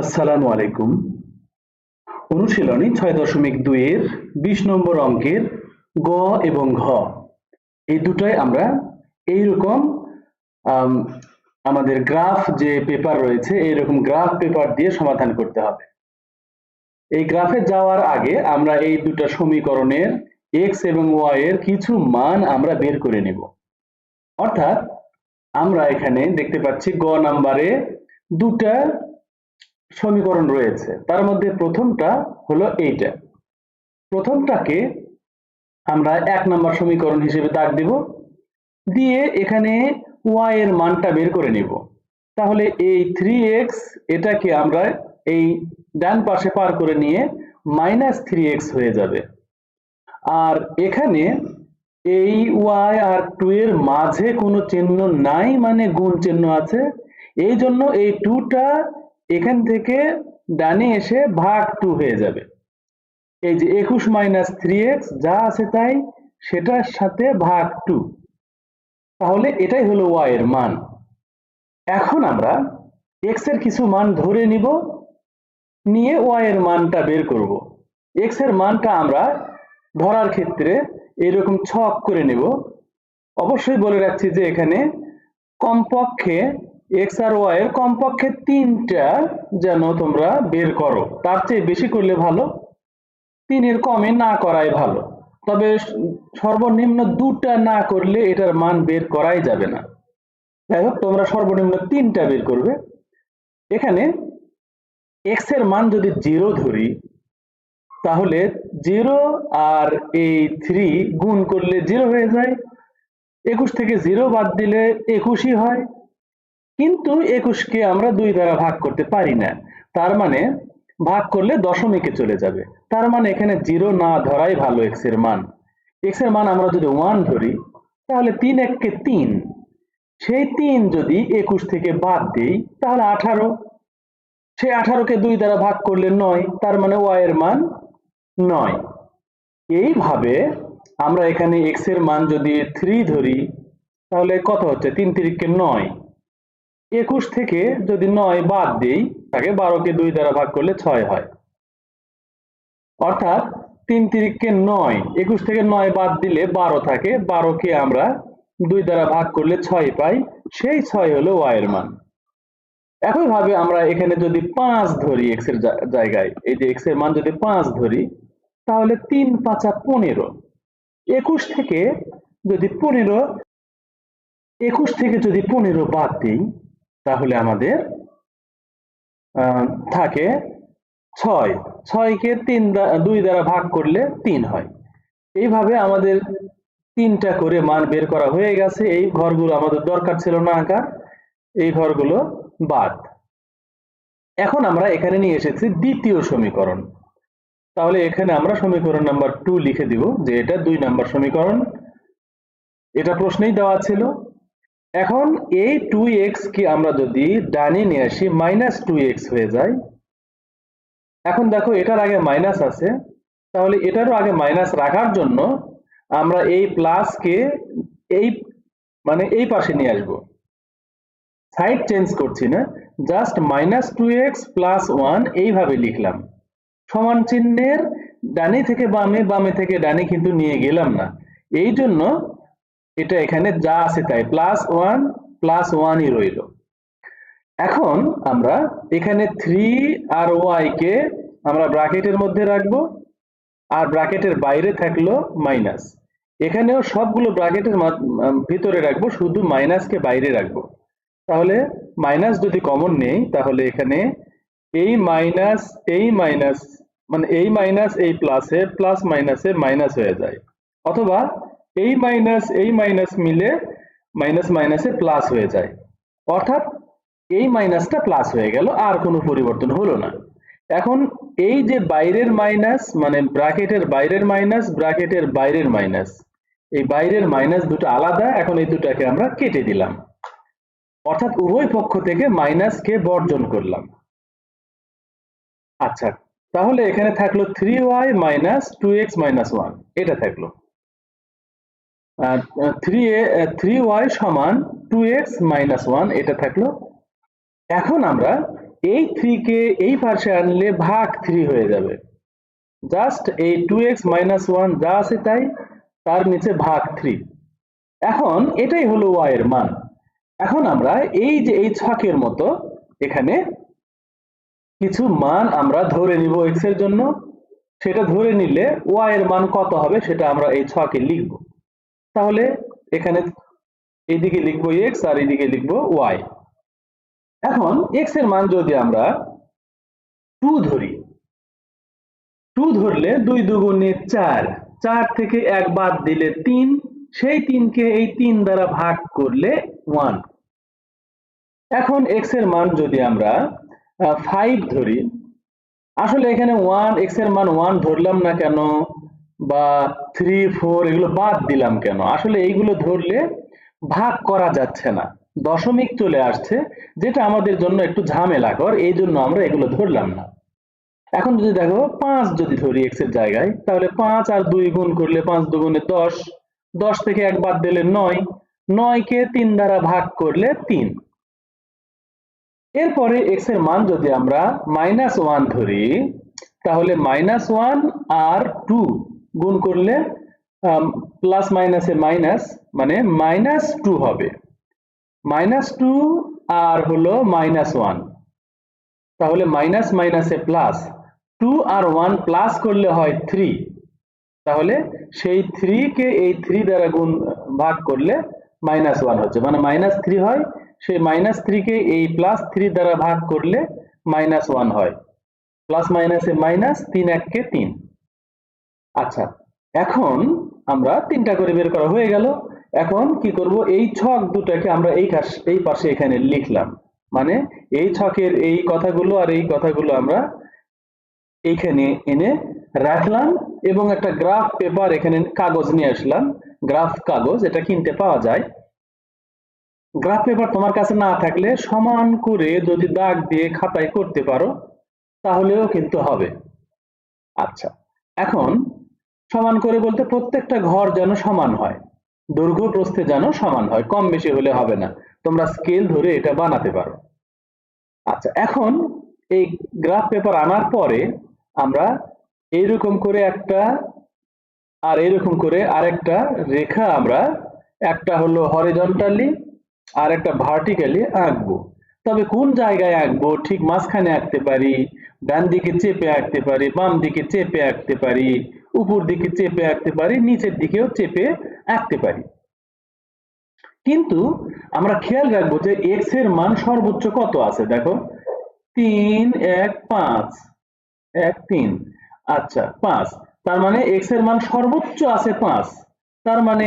আসসালামু আলাইকুম। অনুশীলনী ছয় দশমিক দুইয়ের বিশ নম্বর অঙ্কের গ এবং ঘ। এই দুটাই আমরা এইরকম আম, আমাদের গ্রাফ যে পেপার রয়েছে এইরকম গ্রাফ পেপার দিয়ে সমাধান করতে হবে। এই গ্রাফে যাওয়ার আগে আমরা এই দুটা সমীকরণের এক্স এবং ওয়াই এর কিছু মান আমরা বের করে নেব। অর্থাৎ আমরা এখানে দেখতে পাচ্ছি গ নাম্বারে দুটা সমীকরণ রয়েছে। তার মধ্যে প্রথমটা হলো এইটা। প্রথমটাকে আমরা এক নম্বর সমীকরণ হিসেবে দাগ দিব। দিয়ে এখানে y এর মানটা বের করে নিব। তাহলে এই থ্রি এক্স এটাকে আমরা এই ডান পাশে পার করে নিয়ে মাইনাস থ্রি এক্স হয়ে যাবে। আর এখানে এই y আর টু এর মাঝে কোনো চিহ্ন নাই মানে গুণ চিহ্ন আছে। এই জন্য এই টুটা এখান থেকে ডানে এসে ভাগ টু হয়ে যাবে। এই যে একুশ মাইনাস থ্রি এক্স যা আছে তাই সেটার সাথে ভাগ টু তাহলে এটাই হলো y এর মান। এখন আমরা x এর কিছু মান ধরে নিব, নিয়ে y এর মানটা বের করব। x এর মানটা আমরা ধরার ক্ষেত্রে এরকম ছক করে নেব। অবশ্যই বলে রাখছি যে এখানে কমপক্ষে x আর ওয়াই এর কমপক্ষে তিনটা যেন তোমরা বের করো। তার চেয়ে বেশি করলে ভালো, তিনের কমে না করাই ভালো। তবে সর্বনিম্ন দুটা না করলে এটার মান বের করাই যাবে না। যাই হোক, তোমরা সর্বনিম্ন তিনটা বের করবে। এখানে এক্সের মান যদি জিরো ধরি, তাহলে জিরো আর এই থ্রি গুণ করলে জিরো হয়ে যায়। একুশ থেকে জিরো বাদ দিলে একুশই হয়। কিন্তু একুশকে আমরা দুই দ্বারা ভাগ করতে পারি না। তার মানে ভাগ করলে দশমিকে চলে যাবে। তার মানে এখানে জিরো না ধরাই ভালো এক্সের মান। এক্সের মান আমরা যদি ওয়ান ধরি, তাহলে তিন এককে তিন। সেই তিন যদি একুশ থেকে বাদ দিই, তাহলে আঠারো। সেই আঠারোকে দুই দ্বারা ভাগ করলে নয়, তার মানে ওয়াই এর মান নয়। এইভাবে আমরা এখানে এক্সের মান যদি থ্রি ধরি, তাহলে কত হচ্ছে? তিন তিরিককে নয়। একুশ থেকে যদি নয় বাদ দিই, তাকে বারোকে দুই দ্বারা ভাগ করলে ছয় হয়। অর্থাৎ তিন তিরিককে নয়, একুশ থেকে নয় বাদ দিলে বারো থাকে, বারোকে আমরা দুই দ্বারা ভাগ করলে ছয় পাই, সেই ছয় হলো ওয়াই এর মান। একইভাবে আমরা এখানে যদি পাঁচ ধরি এক্সের জায়গায়, এই যে এক্সের মান যদি পাঁচ ধরি, তাহলে তিন পাঁচা পনেরো। একুশ থেকে যদি পনেরো, একুশ থেকে যদি পনেরো বাদ দিই তাহলে আমাদের থাকে ছয়। ছয়কে তিন দুই দ্বারা ভাগ করলে তিন হয়। এইভাবে আমাদের তিনটা করে মান বের করা হয়ে গেছে। এই ঘরগুলো আমাদের দরকার ছিল না আঁকার, এই ঘরগুলো বাদ। এখন আমরা এখানে নিয়ে এসেছি দ্বিতীয় সমীকরণ। তাহলে এখানে আমরা সমীকরণ নাম্বার টু লিখে দিব, যে এটা দুই নাম্বার সমীকরণ। এটা প্রশ্নেই দেওয়া ছিল। এখন এই টু এক্স কে আমরা যদি ডানে নিয়ে আসি মাইনাস টু এক্স হয়ে যায়, এখন দেখো এটার আগে মাইনাস আছে, তাহলে এটারও আগে মাইনাস রাখার জন্য আমরা এই প্লাসকে এই মানে এই পাশে নিয়ে আসব। সাইড চেঞ্জ করছি না just minus two X plus one এইভাবে লিখলাম। সমান চিহ্নের ডানে থেকে বামে বামে থেকে ডানে কিন্তু নিয়ে গেলাম না। এই জন্য এটা এখানে যা আছে তাই প্লাস ওয়ান প্লাস ওয়ানই রইল। এখন আমরা এখানে থ্রি আর ওয়াই কে আমরা ব্র্যাকেটের মধ্যে রাখব, আর ব্র্যাকেটের বাইরে থাকল মাইনাস এখানেও সবগুলো ব্র্যাকেটের ভিতরে রাখব, শুধু মাইনাসকে বাইরে রাখব। তাহলে মাইনাস যদি কমন নেই, তাহলে এখানে এই মাইনাস এই মাইনাস মানে এই মাইনাস এই প্লাসে প্লাস মাইনাসে মাইনাস হয়ে যায়। অথবা এই মাইনাস এই মাইনাস মিলে মাইনাস মাইনাসে প্লাস হয়ে যায়। অর্থাৎ এই মাইনাসটা প্লাস হয়ে গেল, আর কোনো পরিবর্তন হলো না। এখন এই যে বাইরের মাইনাস মানে ব্র্যাকেটের বাইরের মাইনাস ব্রাকেটের বাইরের মাইনাস এই বাইরের মাইনাস দুটো আলাদা, এখন এই দুটাকে আমরা কেটে দিলাম। অর্থাৎ উভয় পক্ষ থেকে মাইনাসকে বর্জন করলাম। আচ্ছা তাহলে এখানে থাকল three Y minus two X minus one এটা থাকল। থ্রি থ্রি ওয়াই সমান টু এক্স মাইনাস ওয়ান এটা থাকল। এখন আমরা এই থ্রি কে এই পাশে আনলে ভাগ থ্রি হয়ে যাবে। জাস্ট এই টু এক্স মাইনাস ওয়ান যা আছে তাই, তার নিচে ভাগ থ্রি এখন এটাই হলো ওয়াই এর মান। এখন আমরা এই যে এই ছকের মতো এখানে কিছু মান আমরা ধরে নিব এক্সের জন্য। সেটা ধরে নিলে ওয়াই এর মান কত হবে সেটা আমরা এই ছকে লিখব। তাহলে এখানে এইদিকে লিখব এক্স আর এইদিকে লিখব ওয়াই এখন এক্সের মান যদি আমরা টু ধরি টু ধরলে দুই দুগুণে চার চার থেকে এক বাদ দিলে তিন, সেই তিনকে এই তিন দ্বারা ভাগ করলে ওয়ান এখন এক্সের মান যদি আমরা ফাইভ ধরি, আসলে এখানে ওয়ান এক্সের মান ওয়ান ধরলাম না কেন? বা থ্রি ফোর এগুলো বাদ দিলাম কেন? আসলে এইগুলো ধরলে ভাগ করা যাচ্ছে না। দশমিক চলে আসছে, যেটা আমাদের জন্য একটু ঝামেলাকর এই জন্য আমরা এগুলো ধরলাম না। এখন যদি দেখো, পাঁচ যদি ধরি এক্সের জায়গায়, তাহলে পাঁচ আর দুই গুণ করলে পাঁচ দুগুণে দশ দশ থেকে এক বাদ দিলে নয়, নয়কে তিন দ্বারা ভাগ করলে তিন। এরপরে এক্সের মান যদি আমরা মাইনাস ওয়ান ধরি, তাহলে মাইনাস ওয়ান আর টু গুণ করলে প্লাস মাইনাসে মাইনাস মানে মাইনাস টু হবে। মাইনাস টু আর হলো মাইনাস ওয়ান তাহলে মাইনাস মাইনাসে প্লাস টু আর ওয়ান প্লাস করলে হয় থ্রি তাহলে সেই থ্রি কে এই থ্রি দ্বারা গুণ, ভাগ করলে মাইনাস ওয়ান হচ্ছে। মানে মাইনাস থ্রি হয়, সেই মাইনাস কে এই প্লাস থ্রি দ্বারা ভাগ করলে মাইনাস ওয়ান হয়। প্লাস মাইনাসে মাইনাস তিন এককে তিন। আচ্ছা এখন আমরা তিনটা করে বের করা হয়ে গেল। এখন কি করব? এই ছক দুটাকে আমরা এই এই পাশে এখানে লিখলাম। মানে এই ছকের এই কথাগুলো আর এই কথাগুলো আমরা এইখানে এনে রাখলাম এবং একটা গ্রাফ পেপার এখানে কাগজ নিয়ে আসলাম। গ্রাফ কাগজ, এটা কিনতে পাওয়া যায়। গ্রাফ পেপার তোমার কাছে না থাকলে সমান করে যদি দাগ দিয়ে খাতায় করতে পারো, তাহলেও কিন্তু হবে। আচ্ছা এখন সমান করে বলতে প্রত্যেকটা ঘর যেন সমান হয়। দৈর্ঘ্য প্রস্থে যেন সমান হয়। কম বেশি হলে হবে না। তোমরা স্কেল ধরে এটা বানাতে পারো। আচ্ছা এখন এই গ্রাফ পেপার আনার পরে আমরা এইরকম করে একটা আর এরকম করে আরেকটা রেখা আমরা একটা হলো হরিজন্টালি আর একটা ভার্টিক্যালি আঁকবো। তবে কোন জায়গায় আঁকবো? ঠিক মাঝখানে আঁকতে পারি, ডান দিকে চেপে আঁকতে পারি, বাম দিকে চেপে আঁকতে পারি। উপর দিকে চেপে আঁকতে পারি, নিচের দিকেও চেপে আঁকতে পারি। কিন্তু আমরা খেয়াল রাখব যে এক্সের মান সর্বোচ্চ কত আছে? দেখো, তিন, এক, পাঁচ। এক, তিন। আচ্ছা পাঁচ। তার মানে এক্সের মান সর্বোচ্চ আছে পাঁচ। তার মানে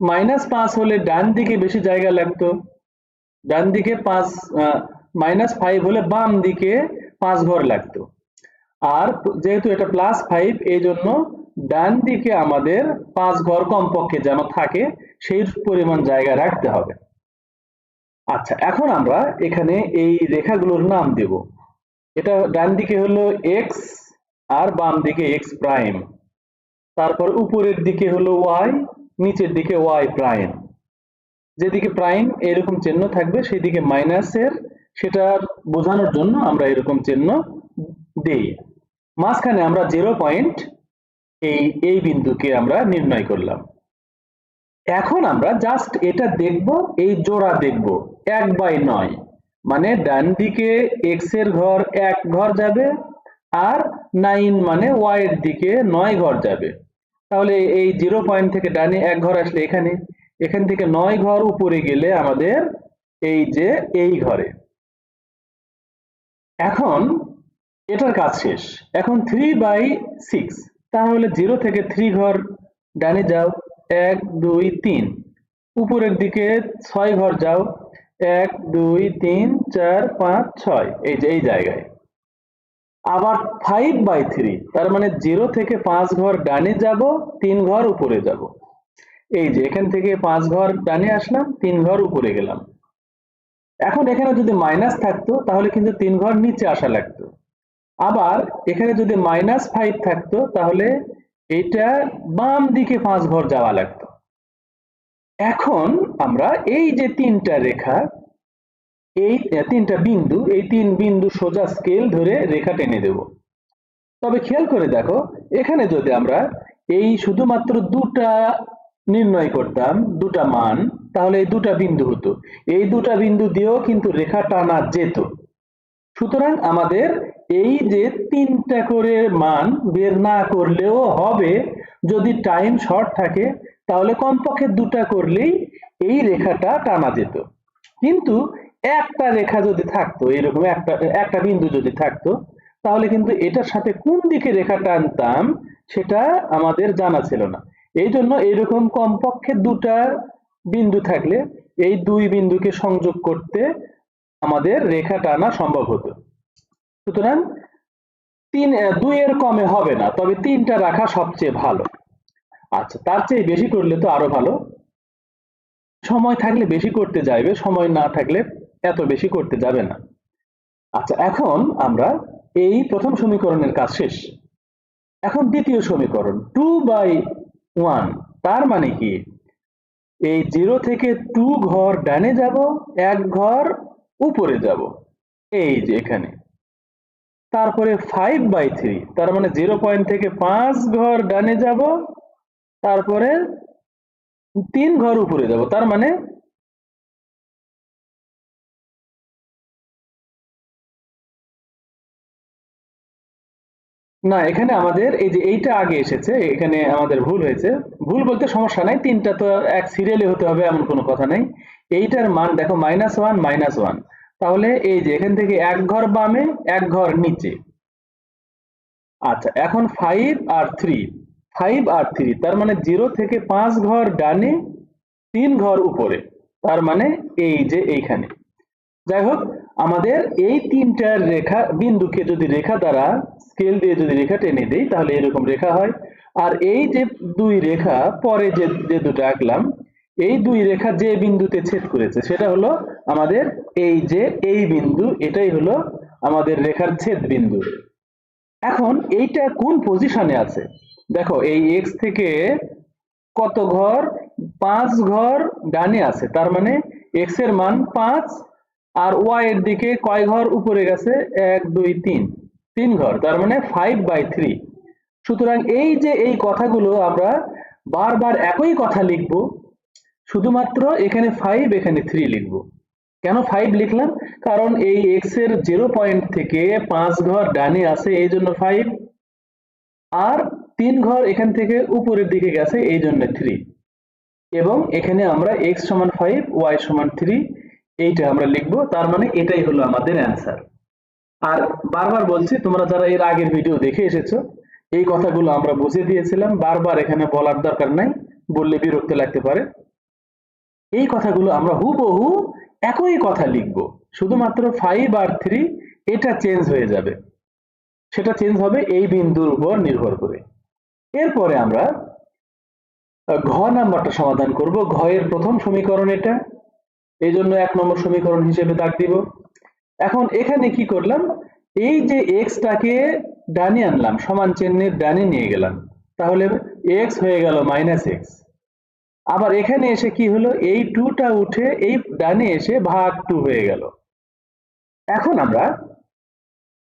মাইনাস পাঁচ হলে ডান দিকে বেশি জায়গা লাগতো। ডান দিকে পাঁচ মাইনাস ফাইভ হলে বাম দিকে পাঁচ ঘর লাগতো। আর যেহেতু এটা প্লাস ফাইভ এই জন্য ডান দিকে আমাদের পাঁচ ঘর কমপক্ষে যেন থাকে, সেই পরিমাণ জায়গা রাখতে হবে। আচ্ছা এখন আমরা এখানে এই রেখাগুলোর নাম দেব। এটা ডান দিকে হলো এক্স আর বাম দিকে এক্স প্রাইম তারপর উপরের দিকে হলো ওয়াই নিচের দিকে ওয়াই প্রাইম যেদিকে প্রাইম এরকম চিহ্ন থাকবে, সেদিকে মাইনাসের সেটা বোঝানোর জন্য আমরা এরকম চিহ্ন দেই। মাঝখানে আমরা জিরো পয়েন্ট এই এই বিন্দুকে আমরা নির্ণয় করলাম। এখন আমরা জাস্ট এটা দেখব, এই জোড়া দেখব, এক বাই নয়। মানে ডান দিকে এক্সের ঘর এক ঘর যাবে, আর নাইন মানে ওয়াই এর দিকে নয় ঘর যাবে। তাহলে এই জিরো পয়েন্ট থেকে ডানে এক ঘর আসলে এখানে। এখান থেকে নয় ঘর উপরে গেলে আমাদের এই যে এই ঘরে। এখন এটার কাজ শেষ। এখন থ্রি বাই সিক্স তাহলে জিরো থেকে থ্রি ঘর, ডানে যাও, এক, দুই, তিন। উপরের দিকে ছয় ঘর যাও, এক, দুই, তিন, চার, পাঁচ, ছয়। এই যে, এই জায়গায়। আবার ফাইভ বাই থ্রি তার মানে জিরো থেকে পাঁচ ঘর ডানে যাব, তিন ঘর উপরে যাব। এই যে, এখান থেকে পাঁচ ঘর ডানে আসলাম, তিন ঘর উপরে গেলাম। এখন এখানে যদি মাইনাস থাকতো, তাহলে কিন্তু তিন ঘর নিচে আসা লাগতো। আবার এখানে যদি মাইনাস ফাইভ থাকতো, তাহলে এটা বাম দিকে পাঁচ ঘর যাওয়া লাগতো। এখন আমরা এই যে তিনটা রেখা, এই তিনটা বিন্দু, এই তিন বিন্দু সোজা স্কেল ধরে রেখা টেনে দেব। তবে খেয়াল করে দেখো, এখানে যদি আমরা এই শুধুমাত্র দুটা নির্ণয় করতাম, দুটা মান, তাহলে এই দুটা বিন্দু হতো। এই দুটা বিন্দু দিয়েও কিন্তু রেখা টানা যেত। সুতরাং আমাদের এই যে তিনটা করে মান বের না করলেও হবে, যদি টাইম শর্ট থাকে, তাহলে কমপক্ষে দুটা করলেই এই রেখাটা টানা যেত। কিন্তু একটা রেখা যদি থাকতো, এরকম একটা একটা বিন্দু যদি থাকতো, তাহলে কিন্তু এটার সাথে কোন দিকে রেখা টানতাম সেটা আমাদের জানা ছিল না। এই জন্য এরকম কমপক্ষে দুটা বিন্দু থাকলে এই দুই বিন্দুকে সংযোগ করতে আমাদের রেখা টানা সম্ভব হতো। সুতরাং তিন দুইয়ের কমে হবে না, তবে তিনটা রাখা সবচেয়ে ভালো। আচ্ছা তার চেয়ে বেশি করলে তো আরও ভালো। সময় থাকলে বেশি করতে যাইবে, সময় না থাকলে এত বেশি করতে যাবে না। আচ্ছা এখন আমরা এই প্রথম সমীকরণের কাজ শেষ। এখন দ্বিতীয় সমীকরণ টু বাই ওয়ান তার মানে কি? এই জিরো থেকে টু ঘর ডানে যাব, এক ঘর উপরে যাব। এই যে এখানে। তারপরে ফাইভ বাই থ্রি তার মানে জিরো পয়েন্ট থেকে পাঁচ ঘর ডানে যাব, তারপরে তিন ঘর উপরে যাব, তার মানে না, এখানে আমাদের এই যে এইটা আগে এসেছে, এখানে আমাদের ভুল হয়েছে। ভুল বলতে সমস্যা নাই, তিনটা তো এক সিরিয়ালে হতে হবে, এমন কোনো কথা নেই। এইটার মান দেখো মাইনাস ওয়ান মাইনাস ওয়ান তাহলে এই যে এখান থেকে এক ঘর বামে, এক ঘর নিচে। আচ্ছা এখন ফাইভ আর থ্রি ফাইভ আর থ্রি তার মানে জিরো থেকে পাঁচ ঘর ডানে, তিন ঘর উপরে। তার মানে এই যে এইখানে। যাই হোক, আমাদের এই তিনটা রেখা বিন্দুকে যদি রেখা দ্বারা স্কেল দিয়ে যদি রেখা টেনে দেই, তাহলে এরকম রেখা হয়। আর এই যে দুই রেখা, পরে যে যে দুটো আঁকলাম এই দুই রেখা যে বিন্দুতে ছেদ করেছে, সেটা হলো আমাদের এই যে এই বিন্দু, এটাই হলো আমাদের রেখার ছেদ বিন্দু। এখন এইটা কোন পজিশনে আছে? দেখো, এই এক্স থেকে কত ঘর? পাঁচ ঘর ডানে আছে, তার মানে এক্সের মান পাঁচ, আর ওয়াই এর দিকে কয় ঘর উপরে গেছে? এক, দুই, তিন। তিন ঘর, তার মানে ফাইভ বাই থ্রি সুতরাং এই যে এই কথাগুলো আমরা বারবার একই কথা লিখব শুধুমাত্র এখানে ফাইভ এখানে থ্রি লিখব। কেন ফাইভ লিখলাম? কারণ এই এক্সের জিরো পয়েন্ট থেকে পাঁচ ঘর ডানে আছে, এই জন্য ফাইভ আর তিন ঘর এখান থেকে উপরের দিকে গেছে, এই জন্য থ্রি এবং এখানে আমরা এক্স সমান ফাইভ ওয়াই সমান থ্রি এইটা আমরা লিখব। তার মানে এটাই হলো আমাদের অ্যান্সার আর বারবার বলছি, তোমরা যারা এর আগের ভিডিও দেখে এসেছ, এই কথাগুলো আমরা বুঝে দিয়েছিলাম। বারবার এখানে বলার দরকার নাই, বললে বিরক্ত লাগতে পারে। এই কথাগুলো আমরা হুবহু একই কথা লিখব। শুধুমাত্র ফাইভ আর থ্রি এটা চেঞ্জ হয়ে যাবে। সেটা চেঞ্জ হবে এই বিন্দুর উপর নির্ভর করে। এরপরে আমরা ঘ নাম্বারটা সমাধান করব। ঘ এর প্রথম সমীকরণ এটা। এই জন্য এক নম্বর সমীকরণ হিসেবে দাগ দিব। এখন এখানে কি করলাম? এই যে এক্সটাকে ডানে আনলাম, সমান চিহ্নের ডানে নিয়ে গেলাম। তাহলে এক্স হয়ে গেল মাইনাস এক্স আবার এখানে এসে কি হলো? এই টুটা উঠে এই ডানে এসে ভাগ টু হয়ে গেল। এখন আমরা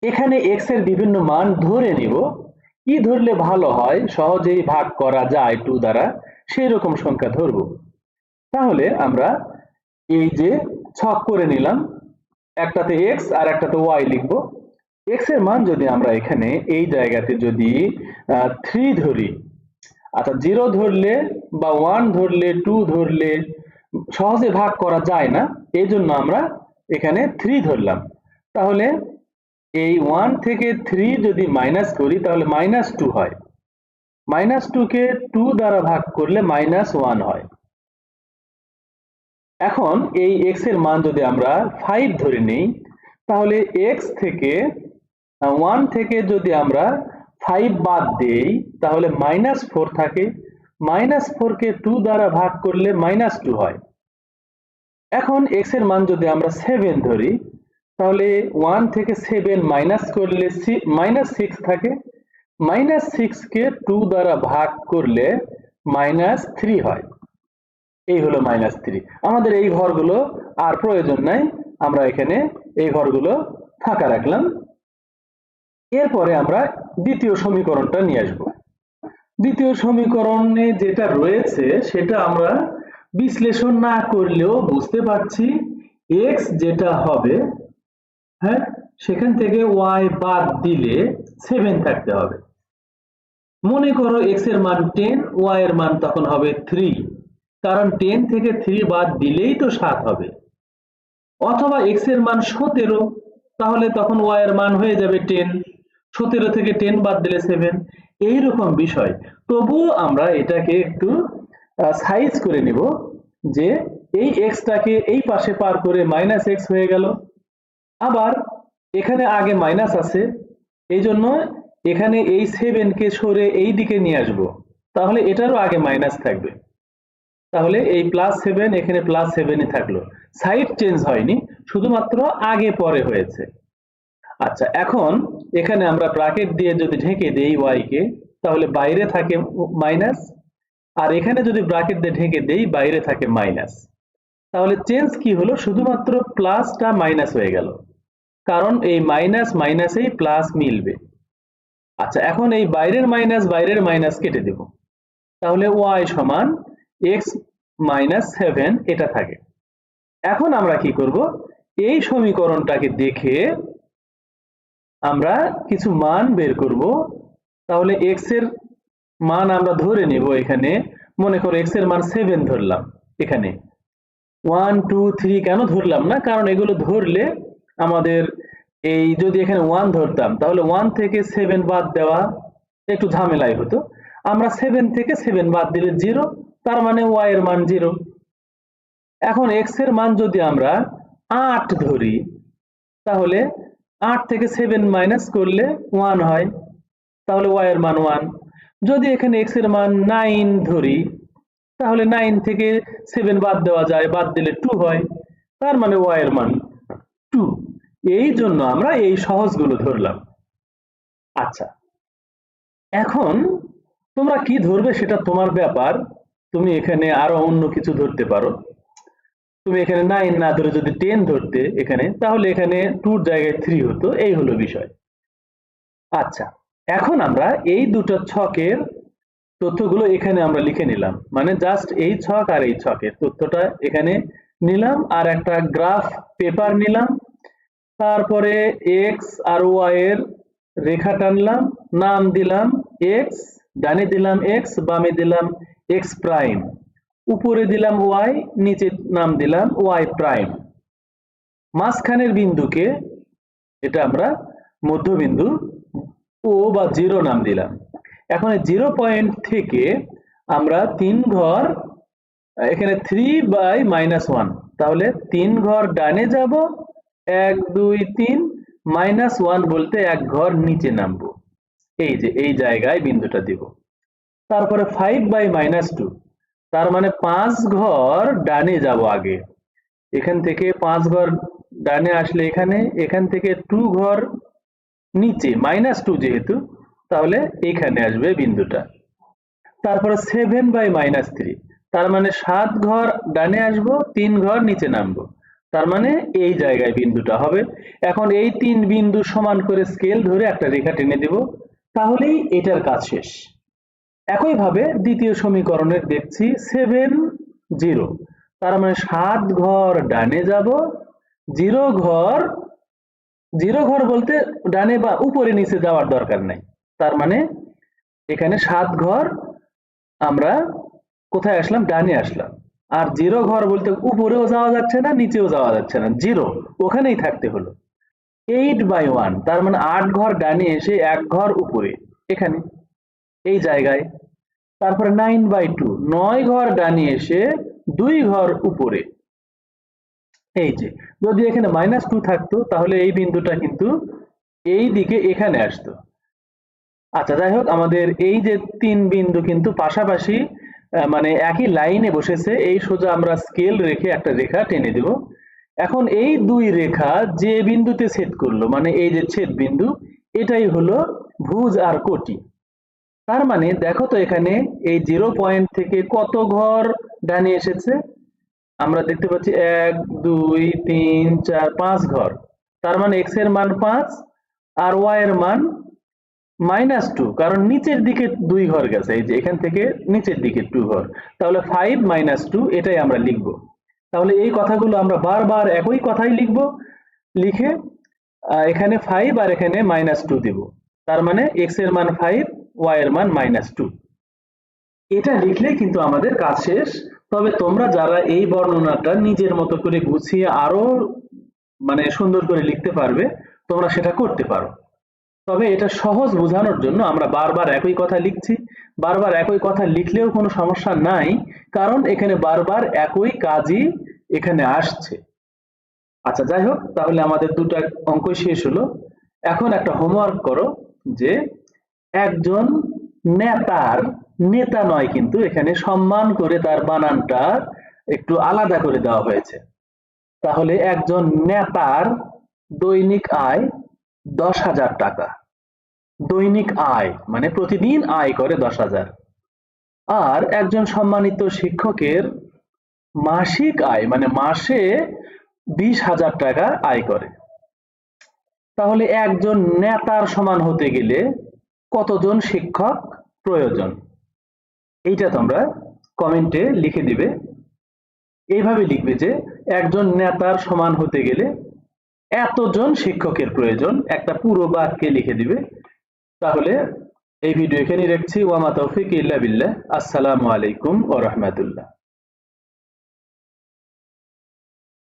এখানে এক্সের বিভিন্ন মান ধরে নিব। কি ধরলে ভালো হয়? সহজেই ভাগ করা যায় টু দ্বারা। সেই রকম সংখ্যা ধরব। তাহলে আমরা এই যে ছক করে নিলাম, একটাতে এক্স আর একটাতে ওয়াই লিখব। এক্সের মান যদি আমরা এখানে এই জায়গাতে যদি থ্রি ধরি আচ্ছা জিরো ধরলে বা ওয়ান ধরলে টু ধরলে সহজে ভাগ করা যায় না। এই জন্য আমরা এখানে থ্রি ধরলাম। তাহলে এই ওয়ান থেকে থ্রি যদি মাইনাস করি, তাহলে মাইনাস টু হয়। মাইনাস টুকে টু দ্বারা ভাগ করলে মাইনাস ওয়ান হয়। এখন এই এক্সের মান যদি আমরা ফাইভ ধরে নিই, তাহলে এক্স থেকে ওয়ান থেকে যদি আমরা ফাইভ বাদ দেই, তাহলে মাইনাস ফোর থাকে। মাইনাস ফোরকে টু দ্বারা ভাগ করলে মাইনাস টু হয়। এখন এক্সের মান যদি আমরা সেভেন ধরি, তাহলে ওয়ান থেকে সেভেন মাইনাস করলে মাইনাস সিক্স থাকে। মাইনাস সিক্সকে টু দ্বারা ভাগ করলে মাইনাস থ্রি হয়। এই হলো মাইনাস থ্রি আমাদের এই ঘরগুলো আর প্রয়োজন নাই, আমরা এখানে এই ঘরগুলো ফাঁকা রাখলাম। এরপরে আমরা দ্বিতীয় সমীকরণটা নিয়ে আসব। দ্বিতীয় সমীকরণে যেটা রয়েছে, সেটা আমরা বিশ্লেষণ না করলেও বুঝতে পারছি এক্স যেটা হবে হ্যাঁ সেখান থেকে ওয়াই বাদ দিলে সেভেন থাকতে হবে। মনে করো x এর মান টেন ওয়াই এর মান তখন হবে থ্রি কারণ টেন থেকে থ্রি বাদ দিলেই তো সাত হবে। অথবা x এর মান সতেরো, তাহলে তখন ওয়াই এর মান হয়ে যাবে টেন সতেরো থেকে টেন বাদ দিলে সেভেন এইরকম বিষয়। তবুও আমরা এটাকে একটু সাইজ করে নিব যে এই এক্সটাকে এই পাশে পার করে মাইনাস এক্স হয়ে গেল। আবার এখানে আগে মাইনাস আছে এই জন্য এখানে এই সেভেনকে সরে এই দিকে নিয়ে আসব। তাহলে এটারও আগে মাইনাস থাকবে। তাহলে এই প্লাস সেভেন এখানে প্লাস সেভেনই থাকল। সাইড চেঞ্জ হয়নি, শুধুমাত্র আগে পরে হয়েছে। আচ্ছা এখন এখানে আমরা ব্রাকেট দিয়ে যদি ঢেকে দেই ওয়াই কে, তাহলে বাইরে থাকে মাইনাস আর এখানে যদি ব্রাকেট দিয়ে ঢেকে দেই বাইরে থাকে মাইনাস তাহলে চেঞ্জ কি হলো? শুধুমাত্র প্লাসটা মাইনাস হয়ে গেল। কারণ এই মাইনাস মাইনাসেই প্লাস মিলবে। আচ্ছা এখন এই বাইরের মাইনাস বাইরের মাইনাস কেটে দেব। তাহলে ওয়াই সমান এক্স মাইনাস সেভেন এটা থাকে। এখন আমরা কি করব? এই সমীকরণটাকে দেখে আমরা কিছু মান বের করব। তাহলে এক্সের মান আমরা ধরে নেব এখানে। মনে করো এক্সের মান সেভেন ধরলাম এখানে। ওয়ান টু থ্রি কেন ধরলাম না? কারণ এগুলো ধরলে আমাদের এই যদি এখানে ওয়ান ধরতাম, তাহলে ওয়ান থেকে সেভেন বাদ দেওয়া একটু ঝামেলাই হতো। আমরা সেভেন থেকে সেভেন বাদ দিলে জিরো তার মানে ওয়াই এর মান জিরো এখন এক্সের মান যদি আমরা আট ধরি, তাহলে আট থেকে সেভেন মাইনাস করলে ওয়ান হয়, তাহলে ওয়াই এর মান ওয়ান যদি এখানে এক্সের মান নাইন ধরি, তাহলে নাইন থেকে সেভেন বাদ দেওয়া যায়, বাদ দিলে টু হয়, তার মানে ওয়াই এর মান টু এই জন্য আমরা এই সহজগুলো ধরলাম। আচ্ছা এখন তোমরা কি ধরবে সেটা তোমার ব্যাপার, তুমি এখানে আরও অন্য কিছু ধরতে পারো। তুমি এখানে নাইন না ধরে যদি টেন ধরতে এখানে, তাহলে এখানে টুর জায়গায় থ্রি হতো। এই হলো বিষয়। আচ্ছা এখন আমরা এই দুটো ছকের তথ্যগুলো এখানে আমরা লিখে নিলাম। মানে জাস্ট এই ছক আর এই ছকের তথ্যটা এখানে নিলাম, আর একটা গ্রাফ পেপার নিলাম। তারপরে এক্স আর ওয়াই এর রেখা টানলাম, নাম দিলাম এক্স ডানে দিলাম এক্স বামে দিলাম এক্স প্রাইম উপরে দিলাম ওয়াই নিচে নাম দিলাম ওয়াই প্রাইম মাঝখানের বিন্দুকে, এটা আমরা মধ্যবিন্দু ও বা জিরো নাম দিলাম। এখন জিরো পয়েন্ট থেকে আমরা তিন ঘর, এখানে থ্রি বাই মাইনাস ওয়ান তাহলে তিন ঘর ডানে যাব, এক, দুই, তিন মাইনাস ওয়ান বলতে এক ঘর নিচে নামবো। এই যে, এই জায়গায় বিন্দুটা দিব। তারপরে ফাইভ বাই মাইনাস টু তার মানে পাঁচ ঘর ডানে যাব আগে। এখান থেকে পাঁচ ঘর ডানে আসলে এখানে, এখান থেকে টু ঘর নিচে মাইনাস টু যেহেতু, তাহলে এখানে আসবে বিন্দুটা। তারপরে সেভেন বাই মাইনাস থ্রি তার মানে সাত ঘর ডানে আসব, তিন ঘর নিচে নামবো। তার মানে এই জায়গায় বিন্দুটা হবে। এখন এই তিন বিন্দু সমান করে স্কেল ধরে একটা রেখা টেনে দেব, তাহলেই এটার কাজ শেষ। একইভাবে দ্বিতীয় সমীকরণের দেখছি সেভেন জিরো তার মানে সাত ঘর ডানে যাব জিরো ঘর জিরো ঘর বলতে ডানে বা উপরে নিচে যাওয়ার দরকার নাই। তার মানে এখানে সাত ঘর, আমরা কোথায় আসলাম? ডানে আসলাম। আর জিরো ঘর বলতে উপরেও যাওয়া যাচ্ছে না, নিচেও যাওয়া যাচ্ছে না। জিরো ওখানেই থাকতে হলো। এইট বাই ওয়ান তার মানে আট ঘর ডানে এসে এক ঘর উপরে। এখানে। এই জায়গায়। তারপরে নাইন বাই টু নয় ঘর ডানে এসে দুই ঘর উপরে। এই যে, যদি এখানে মাইনাস টু থাকতো, তাহলে এই বিন্দুটা কিন্তু এই দিকে এখানে আসতো। আচ্ছা যাই হোক, আমাদের এই যে তিন বিন্দু কিন্তু পাশাপাশি মানে একই লাইনে বসেছে, এই সোজা আমরা স্কেল রেখে একটা রেখা টেনে দেব। এখন এই দুই রেখা যে বিন্দুতে ছেদ করল মানে এই যে ছেদ বিন্দু, এটাই হলো ভুজ আর কোটি। তার মানে দেখো তো এখানে এই জিরো পয়েন্ট থেকে কত ঘর ডানে এসেছে? আমরা দেখতে পাচ্ছি এক, দুই, তিন, চার, পাঁচ ঘর। তার মানে এক্সের মান পাঁচ আর ওয়াই এর মান মাইনাস টু কারণ নিচের দিকে দুই ঘর গেছে, এই যে এখান থেকে নিচের দিকে টু ঘর। তাহলে ফাইভ মাইনাস টু এটাই আমরা লিখব। তাহলে এই কথাগুলো আমরা বারবার একই কথাই লিখব, লিখে এখানে ফাইভ আর এখানে মাইনাস টু দিব। তার মানে এক্সের মান ফাইভ ওয়াই এর মান মাইনাস টু এটা লিখলে কিন্তু আমাদের কাজ শেষ। তবে তোমরা যারা এই বর্ণনাটা নিজের মতো করে গুছিয়ে আরও মানে সুন্দর করে লিখতে পারবে, তোমরা সেটা করতে পারো। তবে এটা সহজ বোঝানোর জন্য আমরা বারবার একই কথা লিখছি। বারবার একই কথা লিখলেও কোনো সমস্যা নাই, কারণ এখানে বারবার একই কাজই এখানে আসছে। আচ্ছা যাই হোক, তাহলে আমাদের দুটো অঙ্ক শেষ হলো। এখন একটা হোমওয়ার্ক করো যে একজন নেতার নেতা নয় কিন্তু এখানে সম্মান করে তার বানানটা একটু আলাদা করে দেওয়া হয়েছে। তাহলে একজন নেতার দৈনিক আয় দশ হাজার টাকা। দৈনিক আয় মানে প্রতিদিন আয় করে দশ হাজার। আর একজন সম্মানিত শিক্ষকের মাসিক আয় মানে মাসে বিশ হাজার টাকা আয় করে। তাহলে একজন নেতার সমান হতে গেলে কতজন শিক্ষক প্রয়োজন? এইটা তোমরা কমেন্টে লিখে দিবে। এইভাবে লিখবে যে একজন নেতার সমান হতে গেলে এতজন শিক্ষকের প্রয়োজন। একটা পুরো বাক্যে লিখে দিবে। তাহলে এই ভিডিও এখানেই রাখছি। ওয়ামা তৌফিক ইল্লা বিল্লাহ। আসসালামু আলাইকুম ওয়া রাহমাতুল্লাহ।